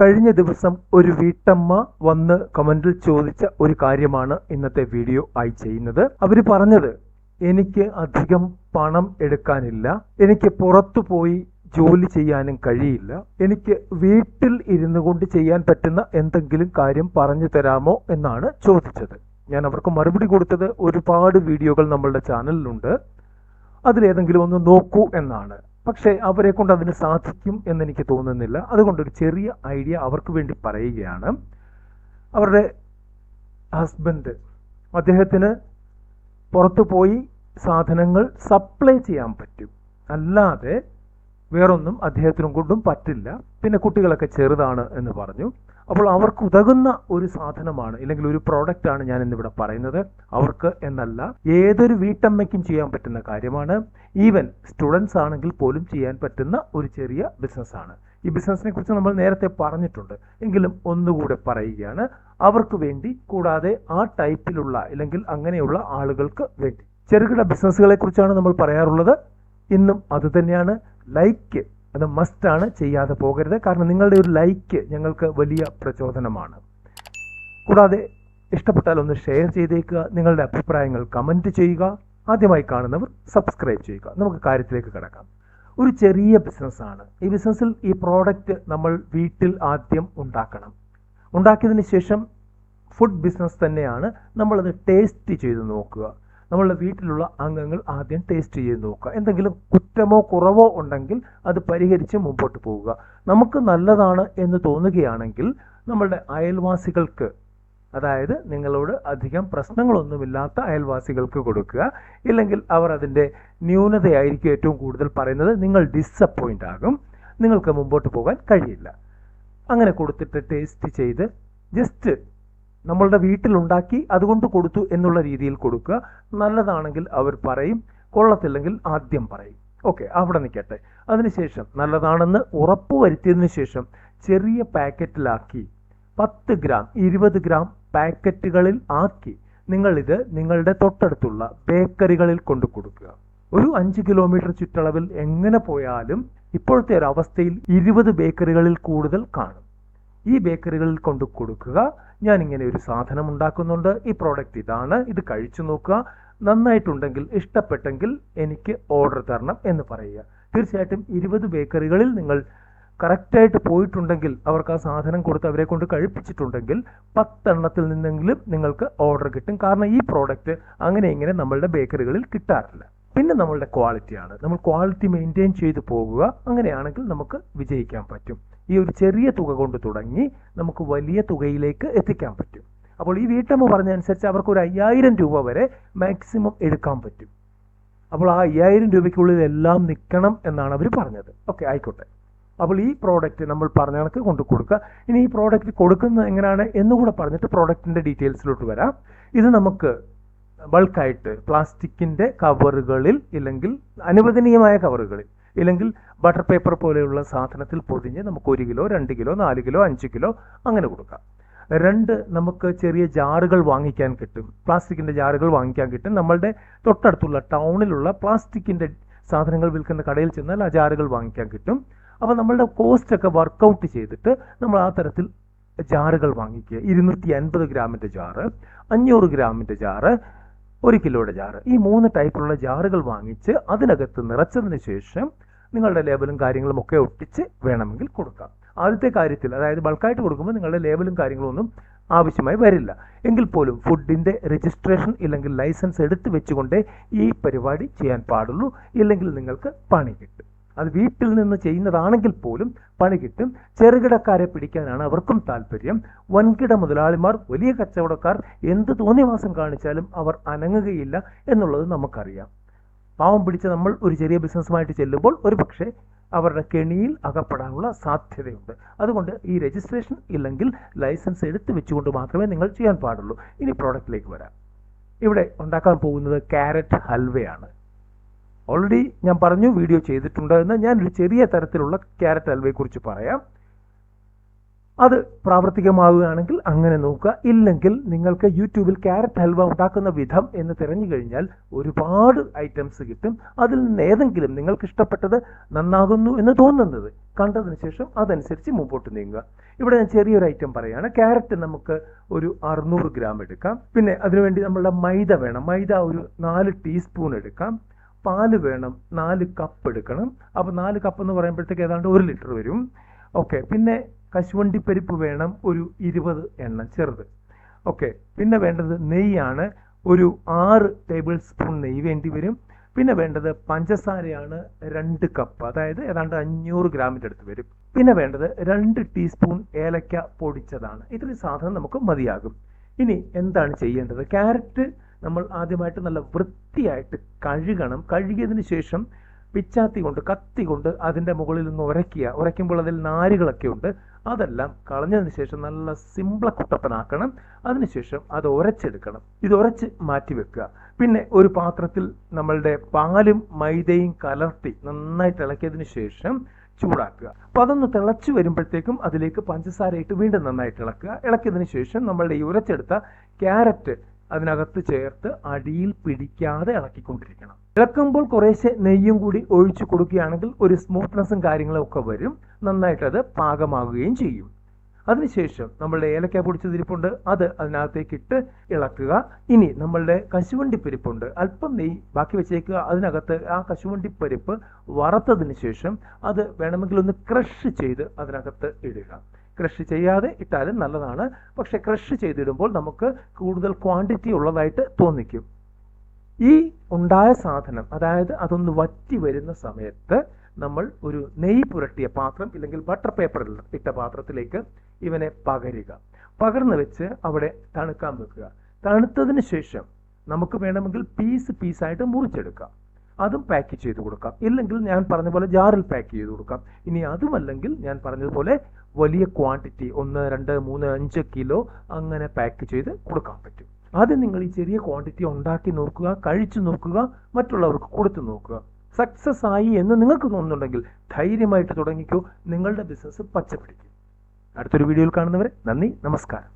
കഴിഞ്ഞ ദിവസം ഒരു വീട്ടമ്മ വന്ന് കമന്റിൽ ചോദിച്ച ഒരു കാര്യമാണ് ഇന്നത്തെ വീഡിയോ ആയി ചെയ്യുന്നത്. അവർ പറഞ്ഞത് എനിക്ക് അധികം പണം എടുക്കാനില്ല. എനിക്ക് പുറത്തു പോയി ജോലി ചെയ്യാനും കഴിയില്ല. എനിക്ക് വീട്ടിൽ ഇരുന്നു കൊണ്ട് ചെയ്യാൻ പറ്റുന്ന എന്തെങ്കിലും കാര്യം പറഞ്ഞു തരാമോ എന്നാണ് ചോദിച്ചത്. ഞാൻ അവർക്ക് മറുപടി കൊടുത്തത് ഒരുപാട് വീഡിയോകൾ നമ്മളുടെ ചാനലിലുണ്ട്. അതിലേതെങ്കിലും ഒന്ന് നോക്കൂ എന്നാണ്. പക്ഷേ അവരെ കൊണ്ട് അതിന് സാധിക്കും എന്നെനിക്ക് തോന്നുന്നില്ല. അതുകൊണ്ട് ഒരു ചെറിയ ഐഡിയ അവർക്ക് വേണ്ടി പറയുകയാണ്. അവരുടെ ഹസ്ബൻഡ് അദ്ദേഹത്തിന് പുറത്തു പോയി സാധനങ്ങൾ സപ്ലൈ ചെയ്യാൻ പറ്റും. അല്ലാതെ വേറൊന്നും അദ്ദേഹത്തിനും കൊണ്ടും പറ്റില്ല. പിന്നെ കുട്ടികളൊക്കെ ചെറുതാണ് എന്ന് പറഞ്ഞു. അപ്പോൾ അവർക്ക് ഉതകുന്ന ഒരു സാധനമാണ് അല്ലെങ്കിൽ ഒരു പ്രോഡക്റ്റ് ആണ് ഞാൻ ഇന്നിവിടെ പറയുന്നത്. അവർക്ക് എന്നല്ല ഏതൊരു വീട്ടമ്മയ്ക്കും ചെയ്യാൻ പറ്റുന്ന കാര്യമാണ്. ഈവൻ സ്റ്റുഡൻസ് ആണെങ്കിൽ പോലും ചെയ്യാൻ പറ്റുന്ന ഒരു ചെറിയ ബിസിനസ്സാണ് ഈ ബിസിനസ്സിനെ കുറിച്ച് നമ്മൾ നേരത്തെ പറഞ്ഞിട്ടുണ്ട്. എങ്കിലും ഒന്നുകൂടെ പറയുകയാണ്. അവർക്ക് വേണ്ടി കൂടാതെ ആ ടൈപ്പിലുള്ള അല്ലെങ്കിൽ അങ്ങനെയുള്ള ആളുകൾക്ക് വേണ്ടി. ചെറുകിട ബിസിനസ്സുകളെ കുറിച്ചാണ് നമ്മൾ പറയാറുള്ളത്. ഇന്നും അത് തന്നെയാണ്. ലൈക്ക് അത് മസ്റ്റാണ് ചെയ്യാതെ പോകരുത്. കാരണം നിങ്ങളുടെ ഒരു ലൈക്ക് ഞങ്ങൾക്ക് വലിയ പ്രചോദനമാണ്. കൂടാതെ ഇഷ്ടപ്പെട്ടാൽ ഒന്ന് ഷെയർ ചെയ്തേക്കുക നിങ്ങളുടെ അഭിപ്രായങ്ങൾ കമന്റ് ചെയ്യുക ആദ്യമായി കാണുന്നവർ സബ്സ്ക്രൈബ് ചെയ്യുക. നമുക്ക് കാര്യത്തിലേക്ക് കിടക്കാം. ഒരു ചെറിയ ബിസിനസ്സാണ് ഈ ബിസിനസ്സിൽ ഈ പ്രോഡക്റ്റ് നമ്മൾ വീട്ടിൽ ആദ്യം ഉണ്ടാക്കണം. ഉണ്ടാക്കിയതിന് ശേഷം ഫുഡ് ബിസിനസ് തന്നെയാണ്. നമ്മളത് ടേസ്റ്റ് ചെയ്ത് നോക്കുക. നമ്മളുടെ വീട്ടിലുള്ള അംഗങ്ങൾ ആദ്യം ടേസ്റ്റ് ചെയ്ത് നോക്കുക. എന്തെങ്കിലും കുറ്റമോ കുറവോ ഉണ്ടെങ്കിൽ അത് പരിഹരിച്ച് മുമ്പോട്ട് പോവുക. നമുക്ക് നല്ലതാണ് എന്ന് തോന്നുകയാണെങ്കിൽ നമ്മളുടെ അയൽവാസികൾക്ക് അതായത് നിങ്ങളോട് അധികം പ്രശ്നങ്ങളൊന്നുമില്ലാത്ത അയൽവാസികൾക്ക് കൊടുക്കുക. ഇല്ലെങ്കിൽ അവർ അതിന്റെ ന്യൂനതയായിരിക്കും ഏറ്റവും കൂടുതൽ പറയുന്നത് നിങ്ങൾ ഡിസപ്പോയിന്റ് ആകും. നിങ്ങൾക്ക് മുമ്പോട്ട് പോകാൻ കഴിയില്ല. അങ്ങനെ കൊടുത്തിട്ട് ടേസ്റ്റ് ചെയ്ത് ജസ്റ്റ് നമ്മളുടെ വീട്ടിലുണ്ടാക്കി അതുകൊണ്ട് കൊടുത്തു എന്നുള്ള രീതിയിൽ കൊടുക്കുക. നല്ലതാണെങ്കിൽ അവർ പറയും കൊള്ളത്തില്ലെങ്കിൽ ആദ്യം പറയും. ഓക്കെ അവിടെ നിൽക്കട്ടെ. അതിനുശേഷം നല്ലതാണെന്ന് ഉറപ്പ് വരുത്തിയതിനു ശേഷം ചെറിയ പാക്കറ്റിലാക്കി പത്ത് ഗ്രാം ഇരുപത് ഗ്രാം പാക്കറ്റുകളിൽ ആക്കി നിങ്ങളിത് നിങ്ങളുടെ തൊട്ടടുത്തുള്ള ബേക്കറികളിൽ കൊണ്ടു കൊടുക്കുക. ഒരു അഞ്ച് കിലോമീറ്റർ ചുറ്റളവിൽ എങ്ങനെ പോയാലും ഇപ്പോഴത്തെ ഒരു അവസ്ഥയിൽ ഇരുപത് ബേക്കറികളിൽ കൂടുതൽ കാണും. ഈ ബേക്കറികളിൽ കൊണ്ട് കൊടുക്കുക. ഞാൻ ഇങ്ങനെ ഒരു സാധനം ഉണ്ടാക്കുന്നുണ്ട്. ഈ പ്രോഡക്റ്റ് ഇതാണ്. ഇത് കഴിച്ചു നോക്കുക. നന്നായിട്ടുണ്ടെങ്കിൽ ഇഷ്ടപ്പെട്ടെങ്കിൽ എനിക്ക് ഓർഡർ തരണം എന്ന് പറയുക. തീർച്ചയായിട്ടും ഇരുപത് ബേക്കറികളിൽ നിങ്ങൾ കറക്റ്റായിട്ട് പോയിട്ടുണ്ടെങ്കിൽ അവർക്ക് ആ സാധനം കൊടുത്ത് അവരെ കൊണ്ട് കഴിപ്പിച്ചിട്ടുണ്ടെങ്കിൽ പത്തെണ്ണത്തിൽ നിന്നെങ്കിലും നിങ്ങൾക്ക് ഓർഡർ കിട്ടും. കാരണം ഈ പ്രോഡക്റ്റ് അങ്ങനെ ഇങ്ങനെ നമ്മളുടെ ബേക്കറികളിൽ കിട്ടാറില്ല. പിന്നെ നമ്മളുടെ ക്വാളിറ്റിയാണ് നമ്മൾ ക്വാളിറ്റി മെയിന്റെയിൻ ചെയ്ത് പോകുക. അങ്ങനെയാണെങ്കിൽ നമുക്ക് വിജയിക്കാൻ പറ്റും. ഈ ഒരു ചെറിയ തുക കൊണ്ട് തുടങ്ങി നമുക്ക് വലിയ തുകയിലേക്ക് എത്തിക്കാൻ പറ്റും. അപ്പോൾ ഈ വീട്ടമ്മ പറഞ്ഞതനുസരിച്ച് അവർക്ക് ഒരു അയ്യായിരം രൂപ വരെ മാക്സിമം എടുക്കാൻ പറ്റും. അപ്പോൾ ആ അയ്യായിരം രൂപയ്ക്കുള്ളിൽ എല്ലാം നിൽക്കണം എന്നാണ് അവർ പറഞ്ഞത്. ഓക്കെ ആയിക്കോട്ടെ. അപ്പോൾ ഈ പ്രോഡക്റ്റ് നമ്മൾ പറഞ്ഞ കണക്ക് കൊണ്ട് കൊടുക്കുക. ഇനി ഈ പ്രോഡക്റ്റ് കൊടുക്കുന്നത് എങ്ങനെയാണ് എന്നുകൂടെ പറഞ്ഞിട്ട് പ്രോഡക്റ്റിന്റെ ഡീറ്റെയിൽസിലോട്ട് വരാം. ഇത് നമുക്ക് ബൾക്കായിട്ട് പ്ലാസ്റ്റിക്കിന്റെ കവറുകളിൽ ഇല്ലെങ്കിൽ അനുവദനീയമായ കവറുകളിൽ ഇല്ലെങ്കിൽ ബട്ടർ പേപ്പർ പോലെയുള്ള സാധനത്തിൽ പൊതിഞ്ഞ് നമുക്ക് ഒരു കിലോ രണ്ട് കിലോ നാല് കിലോ അഞ്ച് കിലോ അങ്ങനെ കൊടുക്കാം. രണ്ട് നമുക്ക് ചെറിയ ജാറുകൾ വാങ്ങിക്കാൻ കിട്ടും. പ്ലാസ്റ്റിക്കിന്റെ ജാറുകൾ വാങ്ങിക്കാൻ കിട്ടും. നമ്മളുടെ തൊട്ടടുത്തുള്ള ടൗണിലുള്ള പ്ലാസ്റ്റിക്കിന്റെ സാധനങ്ങൾ വിൽക്കുന്ന കടയിൽ ചെന്നാൽ ആ ജാറുകൾ വാങ്ങിക്കാൻ കിട്ടും. അപ്പോൾ നമ്മളുടെ കോസ്റ്റ് ഒക്കെ വർക്കൗട്ട് ചെയ്തിട്ട് നമ്മൾ ആ തരത്തിൽ ജാറുകൾ വാങ്ങിക്കുക. ഇരുന്നൂറ്റി അൻപത് ഗ്രാമിന്റെ ജാറ് അഞ്ഞൂറ് ഗ്രാമിന്റെ ജാറ് ഒരു കിലോയുടെ ജാറ് ഈ മൂന്ന് ടൈപ്പിലുള്ള ജാറുകൾ വാങ്ങിച്ച് അതിനകത്ത് നിറച്ചതിന് ശേഷം നിങ്ങളുടെ ലേബലും കാര്യങ്ങളും ഒക്കെ ഒട്ടിച്ച് വേണമെങ്കിൽ കൊടുക്കാം. ആദ്യത്തെ കാര്യത്തിൽ അതായത് ബൾക്കായിട്ട് കൊടുക്കുമ്പോൾ നിങ്ങളുടെ ലേബലും കാര്യങ്ങളും ഒന്നും ആവശ്യമായി വരില്ല. എങ്കിൽ പോലും ഫുഡിന്റെ രജിസ്ട്രേഷൻ ഇല്ലെങ്കിൽ ലൈസൻസ് എടുത്തു വെച്ചുകൊണ്ടേ ഈ പരിപാടി ചെയ്യാൻ പാടുള്ളൂ. ഇല്ലെങ്കിൽ നിങ്ങൾക്ക് പണി കിട്ടും. അത് വീട്ടിൽ നിന്ന് ചെയ്യുന്നതാണെങ്കിൽ പോലും പണി കിട്ടും. ചെറുകിടക്കാരെ പിടിക്കാനാണ് അവർക്കും താല്പര്യം. വൻകിട മുതലാളിമാർ വലിയ കച്ചവടക്കാർ എന്ത് തോന്നിവാസം കാണിച്ചാലും അവർ അനങ്ങുകയില്ല എന്നുള്ളത് നമുക്കറിയാം. പാവം പിടിച്ച നമ്മൾ ഒരു ചെറിയ ബിസിനസ്സുമായിട്ട് ചെല്ലുമ്പോൾ ഒരു പക്ഷേ അവരുടെ കെണിയിൽ അകപ്പെടാനുള്ള സാധ്യതയുണ്ട്. അതുകൊണ്ട് ഈ രജിസ്ട്രേഷൻ ഇല്ലെങ്കിൽ ലൈസൻസ് എടുത്തു വെച്ചുകൊണ്ട് മാത്രമേ നിങ്ങൾ ചെയ്യാൻ പാടുള്ളൂ. ഇനി പ്രോഡക്റ്റിലേക്ക് വരാം. ഇവിടെ ഉണ്ടാക്കാൻ പോകുന്നത് ക്യാരറ്റ് ഹൽവയാണ്. ഓൾറെഡി ഞാൻ പറഞ്ഞു വീഡിയോ ചെയ്തിട്ടുണ്ട് എന്ന് ഞാൻ ഒരു ചെറിയ തരത്തിലുള്ള ക്യാരറ്റ് ഹൽവയെക്കുറിച്ച് പറയാം. അത് പ്രാവർത്തികമാവുകയാണെങ്കിൽ അങ്ങനെ നോക്കുക. ഇല്ലെങ്കിൽ നിങ്ങൾക്ക് യൂട്യൂബിൽ ക്യാരറ്റ് ഹൽവ ഉണ്ടാക്കുന്ന വിധം എന്ന് തിരഞ്ഞു കഴിഞ്ഞാൽ ഒരുപാട് ഐറ്റംസ് കിട്ടും. അതിൽ നിന്ന് ഏതെങ്കിലും നിങ്ങൾക്ക് ഇഷ്ടപ്പെട്ടത് നന്നാകുന്നു എന്ന് തോന്നുന്നത് കണ്ടതിന് ശേഷം അതനുസരിച്ച് മുമ്പോട്ട് നീങ്ങുക. ഇവിടെ ഞാൻ ചെറിയൊരു ഐറ്റം പറയുകയാണ് ക്യാരറ്റ് നമുക്ക് ഒരു അറുന്നൂറ് ഗ്രാം എടുക്കാം. പിന്നെ അതിനുവേണ്ടി നമ്മളുടെ മൈദ വേണം. മൈദ ഒരു നാല് ടീസ്പൂൺ എടുക്കാം. പാൽ വേണം നാല് കപ്പ് എടുക്കണം. അപ്പോൾ നാല് കപ്പ് എന്ന് പറയുമ്പോഴത്തേക്ക് ഏതാണ്ട് ഒരു ലിറ്റർ വരും. ഓക്കെ പിന്നെ കശുവണ്ടി പരിപ്പ് വേണം ഒരു ഇരുപത് എണ്ണം ചെറുത്. ഓക്കെ പിന്നെ വേണ്ടത് നെയ്യാണ്. ഒരു ആറ് ടേബിൾ സ്പൂൺ നെയ്യ് വേണ്ടി വരും. പിന്നെ വേണ്ടത് പഞ്ചസാരയാണ് രണ്ട് കപ്പ് അതായത് ഏതാണ്ട് അഞ്ഞൂറ് ഗ്രാമിന്റെ അടുത്ത് വരും. പിന്നെ വേണ്ടത് രണ്ട് ടീസ്പൂൺ ഏലക്ക പൊടിച്ചതാണ്. ഇത്രയും സാധനം നമുക്ക് മതിയാകും. ഇനി എന്താണ് ചെയ്യേണ്ടത്? ക്യാരറ്റ് നമ്മൾ ആദ്യമായിട്ട് നല്ല വൃത്തിയായിട്ട് കഴുകണം. കഴുകിയതിന് ശേഷം പിച്ചാത്തി കൊണ്ട് കത്തി കൊണ്ട് അതിന്റെ മുകളിൽ നിന്ന് ഉരയ്ക്കുക. ഉരയ്ക്കുമ്പോൾ അതിൽ നാരുകളൊക്കെ ഉണ്ട്. അതെല്ലാം കളഞ്ഞതിന് ശേഷം നല്ല സിമ്പിളെ കുട്ടപ്പനാക്കണം. അതിനുശേഷം അത് ഉരച്ചെടുക്കണം. ഇത് ഉരച്ച് മാറ്റി വെക്കുക. പിന്നെ ഒരു പാത്രത്തിൽ നമ്മളുടെ പാലും മൈദയും കലർത്തി നന്നായിട്ട് ഇളക്കിയതിന് ശേഷം ചൂടാക്കുക. അപ്പോൾ അതൊന്ന് തിളച്ചു വരുമ്പോഴത്തേക്കും അതിലേക്ക് പഞ്ചസാരയിട്ട് വീണ്ടും നന്നായിട്ട് ഇളക്കുക. ഇളക്കിയതിന് ശേഷം നമ്മളുടെ ഈ ഉരച്ചെടുത്ത ക്യാരറ്റ് അതിനകത്ത് ചേർത്ത് അടിയിൽ പിടിക്കാതെ ഇളക്കിക്കൊണ്ടിരിക്കണം. ഇളക്കുമ്പോൾ കുറേശ്ശെ നെയ്യും കൂടി ഒഴിച്ചു കൊടുക്കുകയാണെങ്കിൽ ഒരു സ്മൂത്ത്നെസ്സും കാര്യങ്ങളും ഒക്കെ വരും. നന്നായിട്ടത് പാകമാകുകയും ചെയ്യും. അതിനുശേഷം നമ്മളുടെ ഏലക്ക പൊടിച്ചതിരിപ്പുണ്ട്. അത് അതിനകത്തേക്ക് ഇട്ട് ഇളക്കുക. ഇനി നമ്മളുടെ കശുവണ്ടി പരിപ്പുണ്ട്. അല്പം നെയ്യ് ബാക്കി വെച്ചേക്കുക. അതിനകത്ത് ആ കശുവണ്ടി പരിപ്പ് വറുത്തതിന് ശേഷം അത് വേണമെങ്കിൽ ഒന്ന് ക്രഷ് ചെയ്ത് അതിനകത്ത് ഇടുക. ക്രഷ് ചെയ്യാതെ ഇട്ടാലും നല്ലതാണ്. പക്ഷെ ക്രഷ് ചെയ്തിടുമ്പോൾ നമുക്ക് കൂടുതൽ ക്വാണ്ടിറ്റി ഉള്ളതായിട്ട് തോന്നിക്കും. ഈ ഉണ്ടായ സാധനം അതായത് അതൊന്ന് വറ്റി വരുന്ന സമയത്ത് നമ്മൾ ഒരു നെയ് പുരട്ടിയ പാത്രം ഇല്ലെങ്കിൽ ബട്ടർ പേപ്പറിൽ ഇട്ട പാത്രത്തിലേക്ക് ഇവനെ പകരുക. പകർന്നു വെച്ച് അവിടെ തണുക്കാൻ വെക്കുക. തണുത്തതിന് ശേഷം നമുക്ക് വേണമെങ്കിൽ പീസ് പീസായിട്ട് മുറിച്ചെടുക്കാം. അതും പാക്ക് ചെയ്ത് കൊടുക്കാം. ഇല്ലെങ്കിൽ ഞാൻ പറഞ്ഞ പോലെ ജാറിൽ പാക്ക് ചെയ്ത് കൊടുക്കാം. ഇനി അതുമല്ലെങ്കിൽ ഞാൻ പറഞ്ഞതുപോലെ വലിയ ക്വാണ്ടിറ്റി ഒന്ന് രണ്ട് മൂന്ന് അഞ്ച് കിലോ അങ്ങനെ പാക്ക് ചെയ്ത് കൊടുക്കാൻ പറ്റും. ആദ്യം നിങ്ങൾ ഈ ചെറിയ ക്വാണ്ടിറ്റി ഉണ്ടാക്കി നോക്കുക കഴിച്ചു നോക്കുക മറ്റുള്ളവർക്ക് കൊടുത്തു നോക്കുക. സക്സസ് ആയി എന്ന് നിങ്ങൾക്ക് തോന്നുന്നുണ്ടെങ്കിൽ ധൈര്യമായിട്ട് തുടങ്ങിക്കോ. നിങ്ങളുടെ ബിസിനസ് പച്ചപിടിക്കും. അടുത്തൊരു വീഡിയോയിൽ കാണുന്നവരെ നന്ദി നമസ്കാരം.